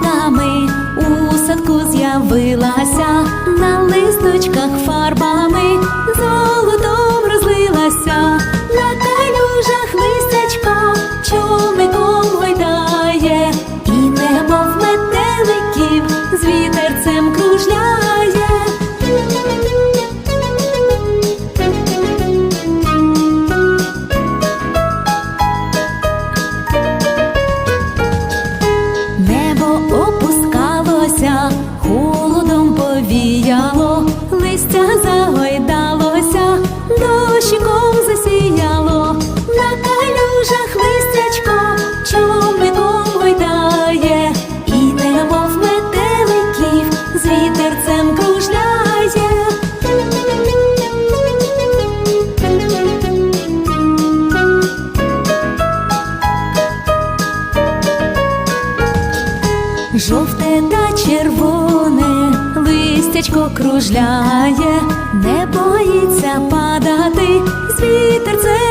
квітами у садку з'явила. жовте та червоне, листячко кружляє, не боїться падати, з вітерцем.